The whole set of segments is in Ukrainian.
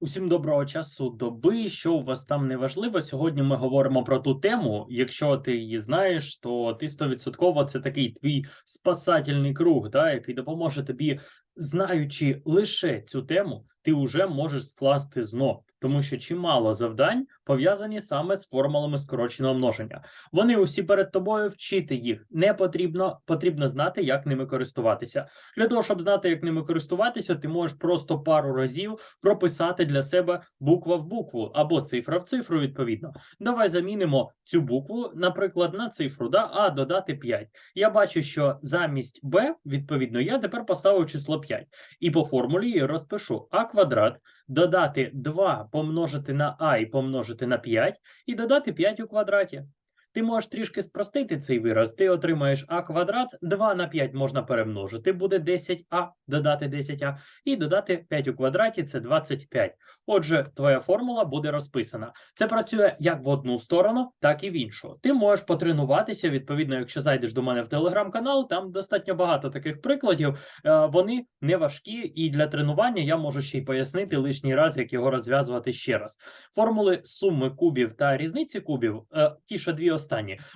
Усім доброго часу доби. Що у вас там не важливо? Сьогодні ми говоримо про ту тему. Якщо ти її знаєш, то ти стовідсотково це такий твій спасательний круг, да, який допоможе тобі, знаючи лише цю тему, ти вже можеш скласти ЗНО, тому що чимало завдань пов'язані саме з формулами скороченого множення. Вони усі перед тобою вчити їх не потрібно, потрібно знати, як ними користуватися. Для того, щоб знати, як ними користуватися, ти можеш просто пару разів прописати для себе буква в букву або цифра в цифру, відповідно. Давай замінимо цю букву, наприклад, на цифру, да, а додати 5. Я бачу, що замість b, відповідно, я тепер поставив число 5. І по формулі розпишу а квадрат, додати 2 помножити на а і помножити на 5, і додати 5 у квадраті. Ти можеш трішки спростити цей вираз. Ти отримаєш а квадрат, 2 на 5 можна перемножити, буде 10а, додати 10а, і додати 5 у квадраті це 25. Отже, твоя формула буде розписана. Це працює як в одну сторону, так і в іншу. Ти можеш потренуватися. Відповідно, якщо зайдеш до мене в телеграм-канал, там достатньо багато таких прикладів. Е, Вони не важкі, і для тренування я можу ще й пояснити лишній раз, як його розв'язувати ще раз. Формули суми кубів та різниці кубів, е, ті, що дві останні,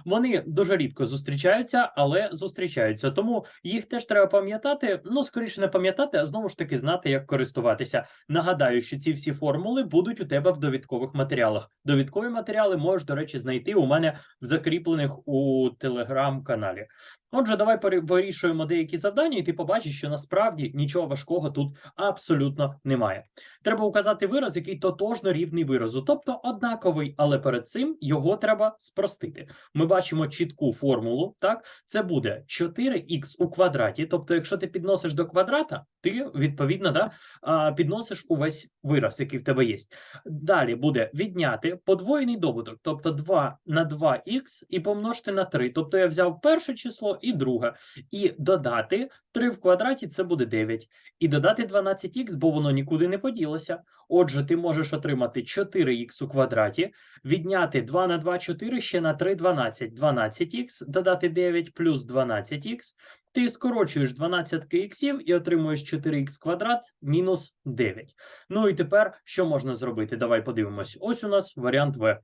вони дуже рідко зустрічаються, але зустрічаються. Тому їх теж треба пам'ятати. Ну, скоріше не пам'ятати, а знову ж таки знати, як користуватися. Нагадаю, що ці всі формули будуть у тебе в довідкових матеріалах. Довідкові матеріали можеш, до речі, знайти у мене в закріплених у телеграм-каналі. Отже, давай вирішуємо деякі завдання, і ти побачиш, що насправді нічого важкого тут абсолютно немає. Треба указати вираз, який тотожно рівний виразу, тобто однаковий, але перед цим його треба спростити. Ми бачимо чітку формулу. Так, це буде 4х у квадраті. Тобто, якщо ти підносиш до квадрата, ти відповідно да, підносиш увесь вираз, який в тебе є. Далі буде відняти подвоєний добуток, тобто 2 на 2х і помножити на 3. Тобто я взяв перше число і друге, і додати 3 в квадраті це буде 9. І додати 12х, бо воно нікуди не поділося. Отже, ти можеш отримати 4х у квадраті, відняти 2 на 2 – 4, ще на 3 – 12. 12х, додати 9 плюс 12х. Ти скорочуєш 12 іксів і отримуєш 4х квадрат мінус 9. Ну і тепер що можна зробити? Давай подивимось. Ось у нас варіант В.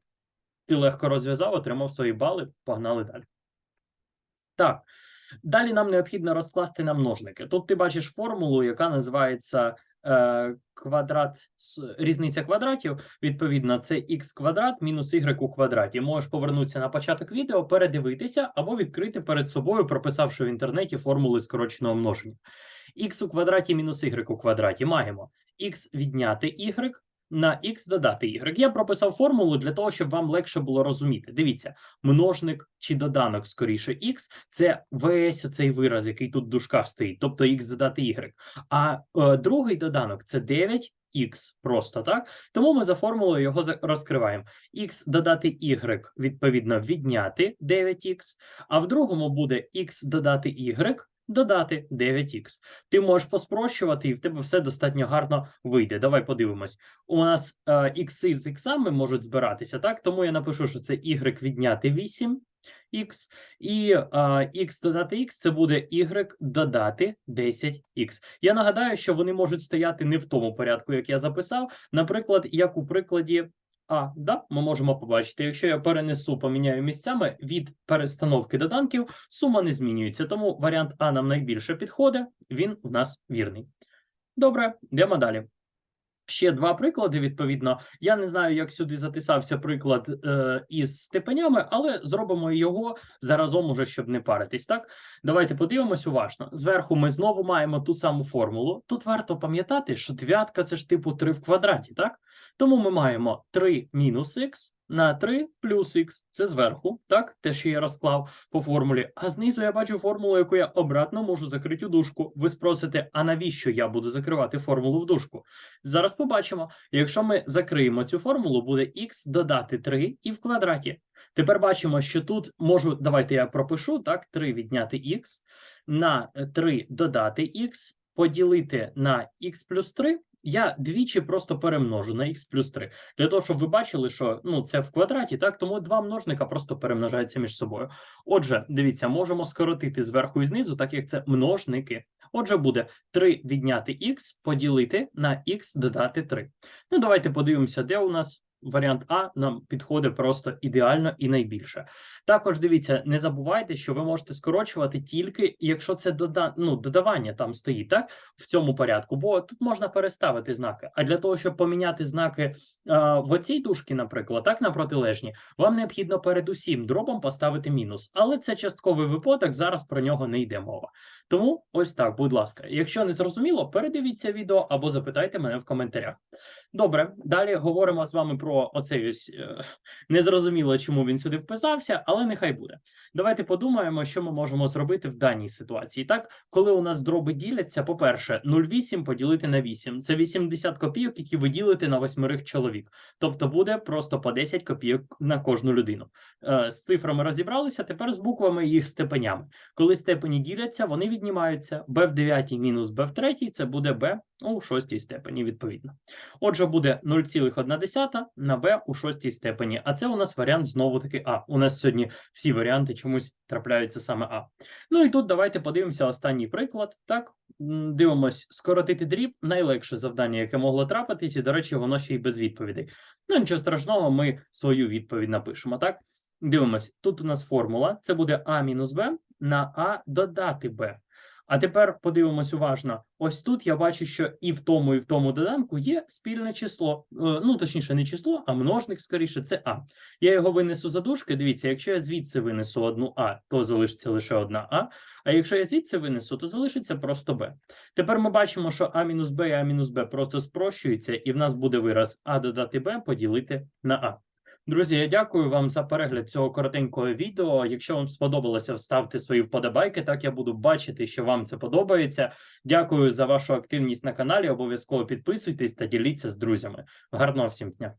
Ти легко розв'язав, отримав свої бали, погнали далі. Так, далі нам необхідно розкласти на множники. Тут ти бачиш формулу, яка називається е, квадрат різниця квадратів. Відповідно, це х квадрат мінус y у квадраті. Можеш повернутися на початок відео, передивитися або відкрити перед собою, прописавши в інтернеті формули скороченого множення. х у квадраті мінус y у квадраті маємо х відняти y на х додати y. Я прописав формулу для того, щоб вам легше було розуміти. Дивіться, множник чи доданок скоріше х – це весь цей вираз, який тут в дужках стоїть, тобто х додати y. А е, другий доданок це 9 х просто так. Тому ми за формулою його розкриваємо. х додати y, відповідно, відняти 9х, а в другому буде х додати y, додати 9х. Ти можеш поспрощувати, і в тебе все достатньо гарно вийде. Давай подивимось. У нас е, ікси з іксами можуть збиратися, так? Тому я напишу, що це y відняти 8 х, і е, х додати х це буде y додати 10х. Я нагадаю, що вони можуть стояти не в тому порядку, як я записав. Наприклад, як у прикладі а, да, ми можемо побачити, якщо я перенесу, поміняю місцями від перестановки доданків, сума не змінюється. Тому варіант А нам найбільше підходить, він в нас вірний. Добре, йдемо далі. Ще два приклади, відповідно. Я не знаю, як сюди затисався приклад е, із степенями, але зробимо його заразом уже, щоб не паритись. Так, давайте подивимось уважно. Зверху ми знову маємо ту саму формулу. Тут варто пам'ятати, що дев'ятка це ж типу 3 в квадраті, так? Тому ми маємо 3 мінус х на 3 плюс х. Це зверху, так? Те, що я розклав по формулі. А знизу я бачу формулу, яку я обратно можу закрити у дужку. Ви спросите, а навіщо я буду закривати формулу в дужку? Зараз побачимо. Якщо ми закриємо цю формулу, буде х додати 3 і в квадраті. Тепер бачимо, що тут можу, давайте я пропишу, так, 3 відняти х, на 3 додати х, поділити на х плюс 3, я двічі просто перемножу на х плюс 3. Для того, щоб ви бачили, що ну, це в квадраті, так, тому два множника просто перемножаються між собою. Отже, дивіться, можемо скоротити зверху і знизу, так як це множники. Отже, буде 3 відняти х поділити на х додати 3. Ну, давайте подивимося, де у нас варіант А нам підходить просто ідеально і найбільше. Також дивіться, не забувайте, що ви можете скорочувати тільки, якщо це дода... ну, додавання там стоїть, так? В цьому порядку, бо тут можна переставити знаки. А для того, щоб поміняти знаки а, в оцій дужці, наприклад, так, на протилежні, вам необхідно перед усім дробом поставити мінус. Але це частковий випадок, зараз про нього не йде мова. Тому ось так, будь ласка. Якщо не зрозуміло, передивіться відео або запитайте мене в коментарях. Добре, далі говоримо з вами про оцей ось е, незрозуміло, чому він сюди вписався, але нехай буде. Давайте подумаємо, що ми можемо зробити в даній ситуації. Так, коли у нас дроби діляться, по-перше, 0,8 поділити на 8. Це 80 копійок, які ви ділите на восьмерих чоловік. Тобто буде просто по 10 копійок на кожну людину. Е, З цифрами розібралися, тепер з буквами і їх степенями. Коли степені діляться, вони віднімаються. b в 9 мінус b в 3 – це буде b у шостій степені, відповідно. Отже, буде 0,1 на b у шостій степені. А це у нас варіант знову таки А. У нас сьогодні всі варіанти чомусь трапляються саме А. Ну і тут давайте подивимося останній приклад. Так, дивимось, скоротити дріб найлегше завдання, яке могло трапитись, і, до речі, воно ще й без відповідей. Ну, нічого страшного, ми свою відповідь напишемо. Так, дивимось, тут у нас формула: це буде А мінус Б на А додати Б. А тепер подивимось уважно. Ось тут я бачу, що і в тому, і в тому доданку є спільне число. Е, Ну, точніше, не число, а множник, скоріше, це А. Я його винесу за дужки. Дивіться, якщо я звідси винесу одну А, то залишиться лише одна А. А якщо я звідси винесу, то залишиться просто Б. Тепер ми бачимо, що А мінус Б і А мінус Б просто спрощуються, і в нас буде вираз А додати Б поділити на А. Друзі, я дякую вам за перегляд цього коротенького відео. Якщо вам сподобалося, ставте свої вподобайки. Так я буду бачити, що вам це подобається. Дякую за вашу активність на каналі. Обов'язково підписуйтесь та діліться з друзями. Гарного всім дня!